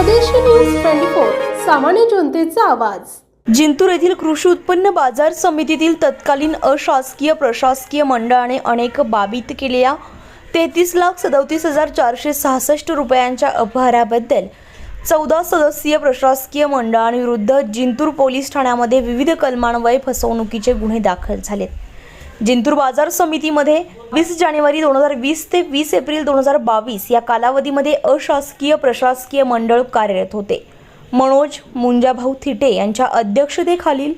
स्वदेशी news twenty four सामान्य जनतेचा आवाज. जिंतूर येथील कृषी उत्पन्न बाजार समितीतील तत्कालीन अशासकीय प्रशासकीय मंडळाने अनेक बाबीत केलेल्या तेहतीस लाख सदोतीस हजार चारशे सहासष्ट रुपयांच्या अपहाराबद्दल चौदा सदस्यीय प्रशासकीय मंडळांविरुद्ध जिंतूर पोलीस ठाण्यामध्ये विविध कलमान्वये फसवणुकीचे गुन्हे दाखल झालेत. जिंतूर बाजार समितीमध्ये वीस जानेवारी दोन हजार वीस ते वीस एप्रिल दोन हजार बावीस या कालावधीमध्ये अशासकीय प्रशासकीय मंडळ कार्यरत होते. मनोज मुंजाभाऊ थिटे यांच्या अध्यक्षतेखालील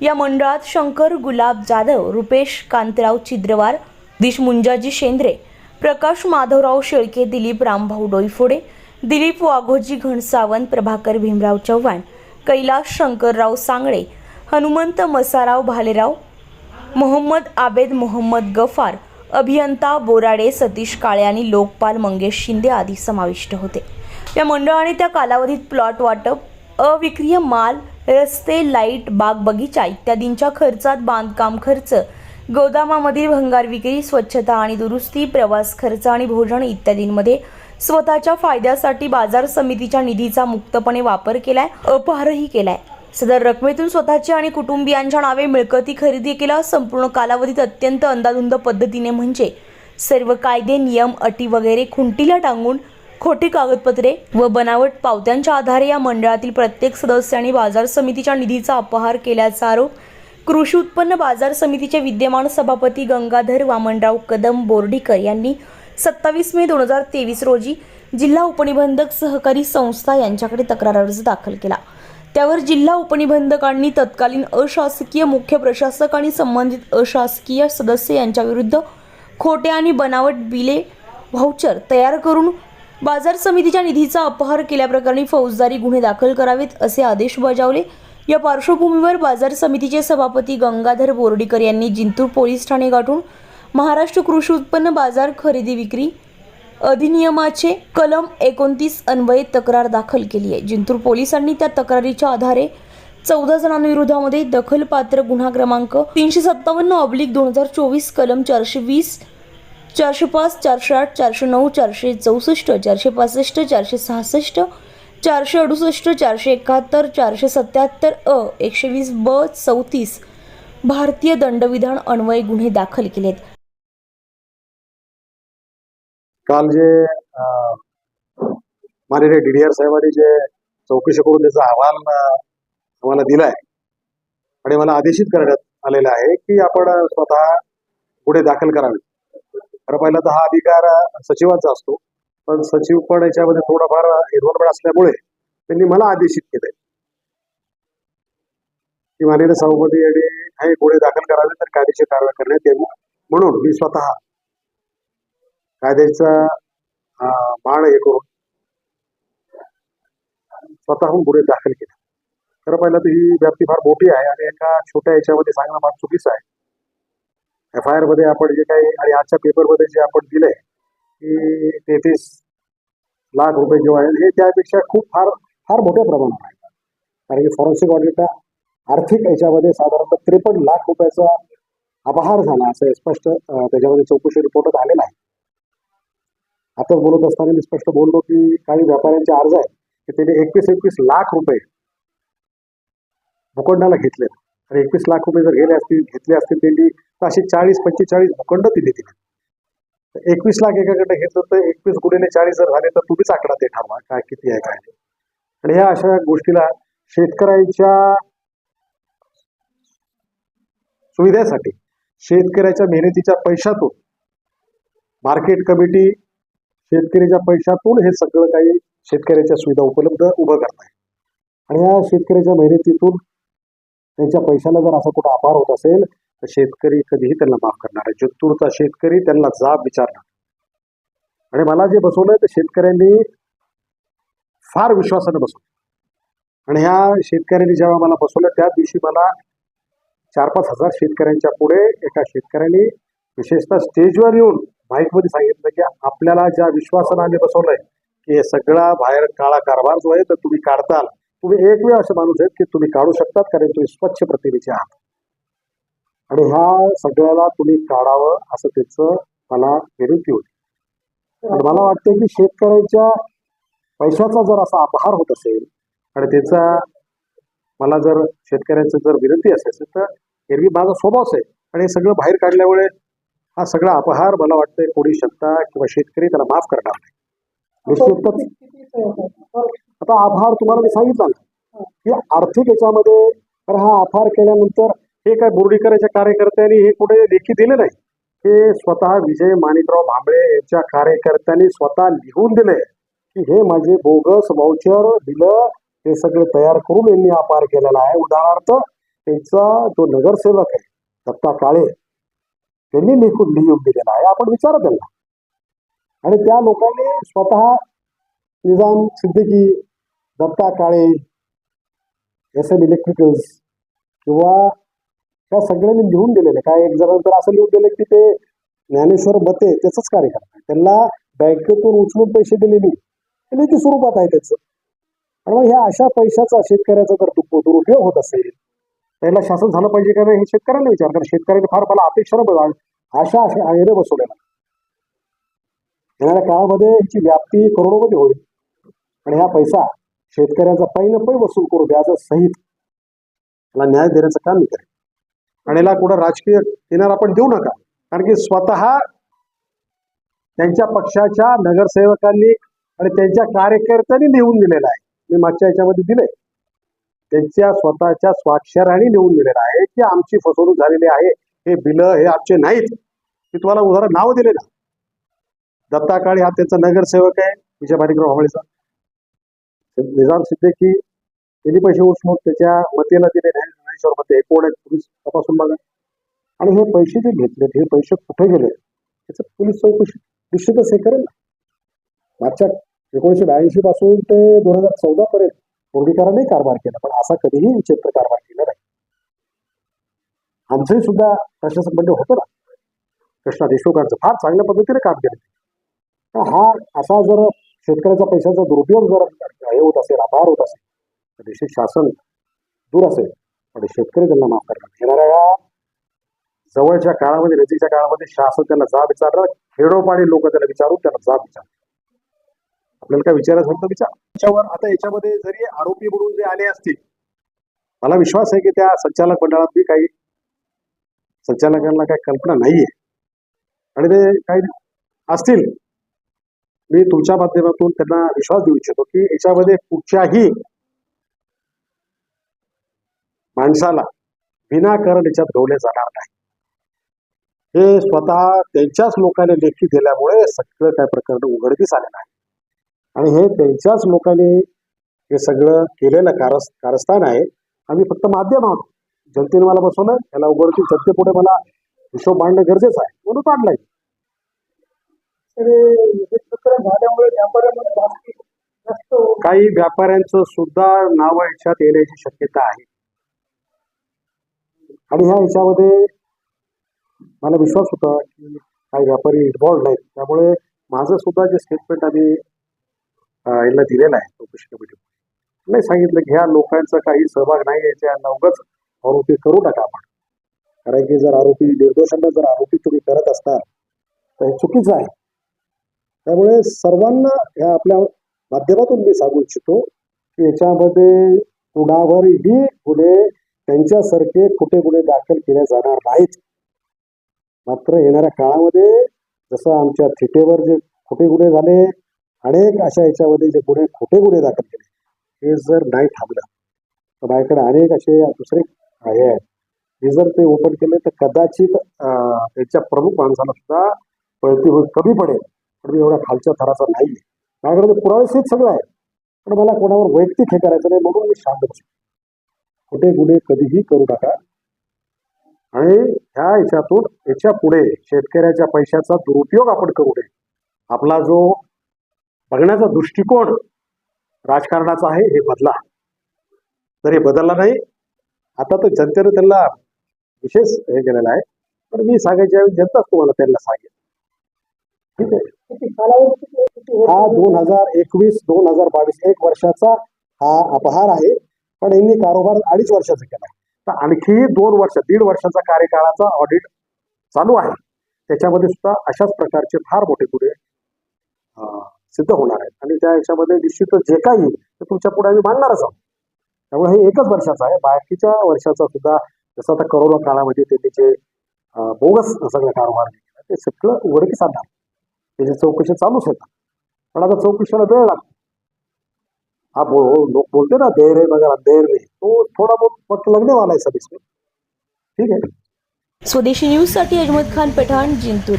या मंडळात शंकर गुलाब जाधव रुपेश कांतराव छिद्रवार दिश मुंजाजी शेंद्रे प्रकाश माधवराव शेळके दिलीप रामभाऊ डोईफोडे दिलीप वाघोजी घनसावंत प्रभाकर भीमराव चव्हाण कैलास शंकरराव सांगळे हनुमंत मसाराव भालेराव मोहम्मद आबेद मोहम्मद गफार अभियंता बोराडे सतीश काळे आणि लोकपाल मंगेश शिंदे आदी समाविष्ट होते. या मंडळाने त्या कालावधीत प्लॉट वाटप अविक्रिय माल रस्ते लाइट बाग बगीचा इत्यादींच्या खर्चात बांधकाम खर्च गोदामामधील भंगार विक्री स्वच्छता आणि दुरुस्ती प्रवास खर्च आणि भोजन इत्यादींमध्ये स्वतःच्या फायद्यासाठी बाजार समितीच्या निधीचा मुक्तपणे वापर केलाय अपहारही केलाय. सदर रकमेतून स्वतःची आणि कुटुंबियांच्या नावे मिळकती खरेदी केला संपूर्ण कालावधीत अत्यंत अंदाधुंद पद्धतीने म्हणजे सर्व कायदे नियम अटी वगैरे खुंटीला टांगून खोटी कागदपत्रे व बनावट पावत्यांच्या आधारे या मंडळातील प्रत्येक सदस्यांनी बाजार समितीच्या निधीचा अपहार केल्याचा आरोप कृषी उत्पन्न बाजार समितीचे विद्यमान सभापती गंगाधर वामनराव कदम बोर्डीकर यांनी सत्तावीस मे दोन हजार तेवीस रोजी जिल्हा उपनिबंधक सहकारी संस्था यांच्याकडे तक्रार अर्ज दाखल केला. त्यावर जिल्हा उपनिबंधकांनी तत्कालीन अशासकीय मुख्य प्रशासक आणि संबंधित अशासकीय सदस्य यांच्याविरुद्ध खोटे आणि बनावट बिले व्हाउचर तयार करून बाजार समितीच्या निधीचा अपहार केल्याप्रकरणी फौजदारी गुन्हे दाखल करावेत असे आदेश बजावले. या पार्श्वभूमीवर बाजार समितीचे सभापती गंगाधर बोर्डीकर यांनी जिंतूर पोलीस ठाणे गाठून महाराष्ट्र कृषी उत्पन्न बाजार खरेदी विक्री अधिनियमाचे कलम एकोणतीस अन्वये तक्रार दाखल केली आहे. जिंतूर पोलिसांनी त्या तक्रारीच्या आधारे चौदा जणांविरोधामध्ये दखलपात्र गुन्हा क्रमांक तीनशे सत्तावन्न ऑब्लिक दोन हजार चोवीस कलम चारशे वीस चारशे पाच चारशे आठ चारशे नऊ चारशे चौसष्ट चारशे पासष्ट चारशे सहासष्ट चारशे अडुसष्ट चारशे एकाहत्तर चारशे सत्याहत्तर अ एकशे वीस ब चौतीस भारतीय दंडविधान अन्वये गुन्हे दाखल केले आहेत काल जे अं, माननीय डीडीआर साहेबांनी जे चौकशी करून त्याचा अहवाल आम्हाला दिलाय आणि मला आदेशित करण्यात आलेला आहे की आपण स्वतः पुढे दाखल करावे. खरं पाहिलं तर हा अधिकार सचिवांचा असतो. पण सचिव पण याच्यामध्ये थोडाफार इन्व्हॉल्वमेंट असल्यामुळे त्यांनी मला आदेशित केलंय. की माननीय सभापती यांनी हे गुन्हे दाखल करावे तर कायदेशीर कारवाई करण्यात यावी. म्हणून मी स्वतः कायद्याचा बाण हे करून स्वतःहून गुन्हे दाखल केले. खरं पाहिलं तर ही व्याप्ती फार मोठी आहे आणि एका छोट्या याच्यामध्ये सांगणं फार चुकीचं आहे. एफ आय आरमध्ये आपण जे काही आणि आजच्या पेपरमध्ये जे आपण दिलंय की तेहतीस लाख रुपये जेव्हा आहे हे त्यापेक्षा खूप फार फार मोठ्या प्रमाणात आहे. कारण की फॉरेन्सिक ऑडिट आर्थिक याच्यामध्ये साधारणतः त्रेपन्न लाख रुपयाचा अपहार झाला असं स्पष्ट त्याच्यामध्ये चौकशी रिपोर्टात आलेला आहे. आता बोलत असताना मी स्पष्ट बोललो की काही व्यापाऱ्यांचे अर्ज आहे की त्यांनी एकवीस एकवीस लाख रुपये भूखंडाला घेतले आणि एकवीस लाख रुपये जर गेले असतील घेतले असतील त्यांनी तर असे चाळीस पंचेचाळीस भूखंड दिले तिने तर एकवीस लाख एकाकडे घेतलं तर एकवीस गुणिले चाळीस जर झाले तर तुम्हीच आकडा ते ठरवा काय किती आहे काय नाही. आणि ह्या अशा गोष्टीला शेतकऱ्यांच्या सुविधेसाठी शेतकऱ्याच्या मेहनतीच्या पैशातून मार्केट कमिटी शेतकऱ्याच्या पैशातून हे सगळं काही शेतकऱ्याच्या सुविधा उपलब्ध उभं करताय आहे. आणि या शेतकऱ्याच्या मेहनतीतून त्यांच्या पैशाला जर असा कुठं आभार होत असेल तर शेतकरी कधीही त्यांना माफ करणार आहे जिंतूरचा शेतकरी त्यांना जाब विचारणार आणि मला जे बसवलंय ते शेतकऱ्यांनी फार विश्वासानं बसवलं आणि ह्या शेतकऱ्यांनी जेव्हा मला बसवलं त्या दिवशी मला चार पाच हजार शेतकऱ्यांच्या पुढे एका शेतकऱ्यांनी विशेषतः स्टेजवर येऊन माईकमध्ये सांगितलं की आपल्याला ज्या विश्वासानं आम्ही बसवलंय की हे सगळा बाहेर काळा कारभार जो आहे तर तुम्ही काढताल. तुम्ही एक वेळ असे माणूस आहेत की तुम्ही काढू शकतात कारण तुम्ही स्वच्छ प्रतिमेचे आहात. आणि ह्या सगळ्याला तुम्ही काढावं असं त्याचं मला विनंती होती. आणि मला वाटतं की शेतकऱ्यांच्या पैशाचा जर असा अपहार होत असेल आणि त्याचा मला जर शेतकऱ्यांचं जर विनंती असेल तर एरवी माझा स्वभावच आहे. आणि हे सगळं बाहेर काढल्यामुळे हा सगळा अपहार मला वाटतंय कोणी जनता किंवा शेतकरी त्याला माफ करणार नाही. निश्चितच आता आभार तुम्हाला मी सांगितलं ना की आर्थिक याच्यामध्ये तर हा आभार केल्यानंतर हे काय बोर्डीकरांच्या कार्यकर्त्यांनी हे कुठे लेखी दिले नाही? हे स्वतः विजय माणिकराव भांबळे यांच्या कार्यकर्त्यांनी स्वतः लिहून दिले की हे माझे बोगस वाउचर बिलं हे सगळे तयार करून यांनी अपार केलेला आहे. उदाहरणार्थ त्यांचा जो नगरसेवक आहे दत्ता काळे त्यांनी लिखून लिहून दिलेला आहे आपण विचारा त्यांना आणि त्या लोकांनी स्वतः Nizam Siddiqui Datta Kale S M Electricals किंवा त्या सगळ्यांनी लिहून दिलेले. काय एक जण असं लिहून दिले की ते ज्ञानेश्वर बते त्याचंच कार्य करतात. त्यांना बँकेतून उचलून पैसे दिले मी. लेखी स्वरूपात आहे त्याचं. आणि मग ह्या अशा पैशाचा शेतकऱ्याचा जर दुप- दुरुपयोग होत असेल त्याला शासन झालं पाहिजे का नाही हे शेतकऱ्यांना विचार कारण शेतकऱ्यांनी फार मला अपेक्षा बघा आशा अशा आयरे बसवलेला येणाऱ्या काळामध्ये याची व्याप्ती करोडोमध्ये होईल. आणि हा पैसा शेतकऱ्याचा पै न पै वसूल करू व्याज सहित त्याला न्याय देण्याचं काम मी करेन. आणि याला कुठं राजकीय किनार आपण देऊ नका. कारण की स्वतः त्यांच्या पक्षाच्या नगरसेवकांनी आणि त्यांच्या कार्यकर्त्यांनी लिहून दिलेला आहे. मी मागच्या याच्यामध्ये दिले त्यांच्या स्वतःच्या स्वाक्षराने लिहून दिलेलं आहे की आमची फसवणूक झालेली आहे हे बिलं हे आमचे नाहीत. मी तुम्हाला उदाहरण नाव दिले ना. दत्ता काळे हा त्यांचा नगरसेवक आहे विजय माणिकराव हवळेचा निजाम सिद्दीकी त्यांनी पैसे उचलून त्याच्या मतेला दिले नाही ज्ञानेश्वर मते कोण आहेत पोलीस तपासून बघा. आणि हे पैसे जे घेतलेत हे पैसे कुठे गेले त्याचं पोलीस चौकशी निश्चितच हे करेल ना. मागच्या एकोणीशे ब्याऐंशी पासून ते दोन हजार चौदा पर्यंत कोर्डीकरांनी कारभार केला पण असा कधीही विचित्र कारभार केला नाही. आमचंही सुद्धा प्रशासक मंडळ म्हणजे होतं ना. कृष्णा देशमुखांचं फार चांगल्या पद्धतीने काम केलं. हा असा जर शेतकऱ्याचा पैशाचा दुरुपयोग जर हे होत असेल अपहार होत असेल तर देशात शासन दूर असेल. पण शेतकरी त्यांना माफ करणार येणाऱ्या जवळच्या काळामध्ये नजीकच्या काळामध्ये शासन त्यांना जाब विचारणार खेडोपाडी लोक त्याला विचारून त्याला जाब विचारणार आपल्याला काय विचारायचं होतं? विचार. त्याच्यावर आता याच्यामध्ये जरी आरोपी म्हणून जे आले असतील मला विश्वास आहे की त्या संचालक मंडळात बी काही संचालकांना काही कल्पना नाहीये. आणि ते काही असतील. मी तुमच्या माध्यमातून त्यांना विश्वास देऊ इच्छितो की याच्यामध्ये कुठच्याही माणसाला विनाकारण याच्यात गवले जाणार नाही. हे स्वतः त्यांच्याच लोकांनी लेखी दिल्यामुळे सगळं काय प्रकरण उघडकीस आलेलं आहे. आणि हे त्यांच्याच लोकांनी हे सगळं केलेलं कारस कारस्थान आहे. आम्ही फक्त माध्यम आहोत. जनतेने मला बसवलं त्याला उघडकीस जनतेपुढे मला हिशोब मांडणं गरजेचं आहे. म्हणून मांडलंय काही व्यापाऱ्यांचं सुद्धा नाव याच्यात येण्याची शक्यता आहे. आणि ह्या याच्यामध्ये मला विश्वास होता की काही व्यापारी इन्व्हॉल्ड नाहीत. त्यामुळे माझं सुद्धा जे स्टेटमेंट आम्ही यांना दिलेला आहे चौकशी कमिटी नाही सांगितलं की ह्या लोकांचा काही सहभाग नाही याच्या उगाच आरोपी करू नका आपण. कारण की जर आरोपी निर्दोषांना जर आरोपी तुम्ही करत असता तर हे चुकीचं आहे. त्यामुळे सर्वांना ह्या आपल्या माध्यमातून मी सांगू इच्छितो की याच्यामध्ये कुणावरही गुन्हे त्यांच्यासारखे कुठे गुन्हे दाखल केले जाणार नाहीत. मात्र येणाऱ्या काळामध्ये जसं आमच्या थिटेवर जे खोटे गुन्हे झाले अनेक अशा याच्यामध्ये जे गुन्हे खोटे गुन्हे दाखल केले. हे जर नाही थांबलं तर माझ्याकडे अनेक असे दुसरे हे आहेत. हे जर ते ओपन केले तर कदाचित त्याच्या प्रमुख माणसाला सुद्धा पळती होईल कमी पडेल. पण मी एवढ्या खालच्या थराचा नाही माझ्याकडे ते पुरावे सगळं आहे. पण मला कोणावर वैयक्तिक हे करायचं नाही म्हणून मी शांत बसतो खोटे गुन्हे कधीही करू नका. आणि ह्या याच्यातून याच्यापुढे शेतकऱ्याच्या पैशाचा दुरुपयोग आपण करू नये. आपला जो बघण्याचा दृष्टिकोन राजकारणाचा आहे हे बदला. तर हे बदलला नाही. आता तर जनतेनं त्यांना विशेष हे केलेलं आहे. पण मी सांगायच्या ऐवजी जनताच तुम्हाला त्यांना सांगेल ठीक आहे? हा दोन हजार एकवीस दोन हजार बावीस एक वर्षाचा हा अपहार आहे. पण यांनी कारोबार अडीच वर्षाचा केला तर आणखी दोन वर्ष दीड वर्षाचा कार्यकाळाचा ऑडिट चालू आहे. त्याच्यामध्ये सुद्धा अशाच प्रकारचे फार मोठे गुन्हे अं, सिद्ध होणार आहेत. आणि त्या याच्यामध्ये निश्चितच जे काही ते तुमच्यापुढे आम्ही मांडणारच आहोत. त्यामुळे हे एकच वर्षाचं आहे. बाकीच्या वर्षाचा सुद्धा जसं आता करोना काळामध्ये त्यांनी जे बोगस सगळं कारभार केला ते सगळं उघडकीस आणणार. त्याची चौकशी चालूच आहेत पण आता चौकशीला वेळ लागतो. हा बो लोक बोलते ना देर आहे मगर देर नाही. तो थोडा बहुत पट लगने वाला है सब इसमें ठीक है स्वदेशी न्यूजसाठी अजमत खान पठाण जिंतूर.